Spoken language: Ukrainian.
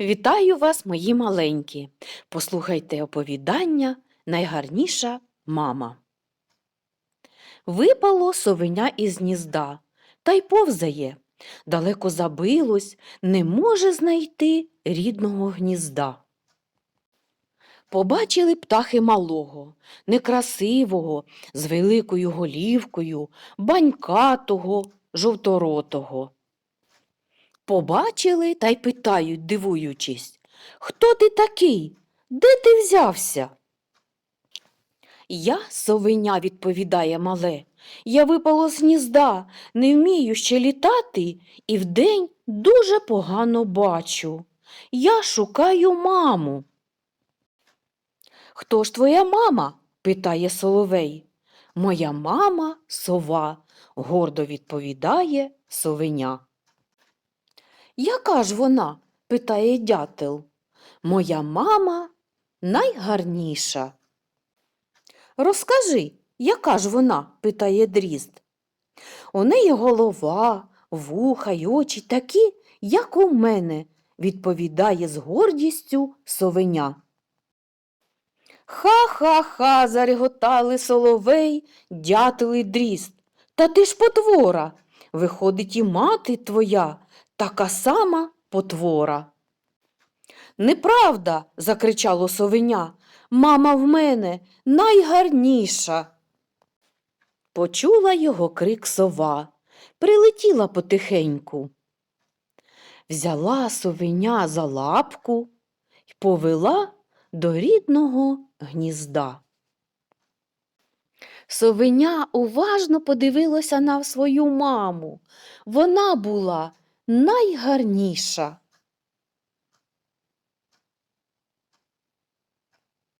Вітаю вас, мої маленькі. Послухайте оповідання Найгарніша мама. Випало совеня із гнізда, та й повзає. Далеко забилось, не може знайти рідного гнізда. Побачили птахи малого, некрасивого, з великою голівкою, банькатого, жовторотого. Побачили та й питають, дивуючись, хто ти такий? Де ти взявся? Я, совеня, відповідає мале, я випало з гнізда, не вмію ще літати і вдень дуже погано бачу. Я шукаю маму. Хто ж твоя мама? питає соловей. Моя мама сова, гордо відповідає совеня. Яка ж вона? питає дятел. Моя мама найгарніша. Розкажи, яка ж вона? питає дрізд. У неї голова, вуха й очі такі, як у мене, відповідає з гордістю совеня. Ха-ха-ха, зареготали соловей, дятел і дрізд. Та ти ж потвора. Виходить, і мати твоя така сама потвора. Неправда, закричало совеня. Мама в мене найгарніша. Почула його крик сова, прилетіла потихеньку. Взяла совеня за лапку й повела до рідного гнізда. Совеня уважно подивилася на свою маму. Вона була найгарніша.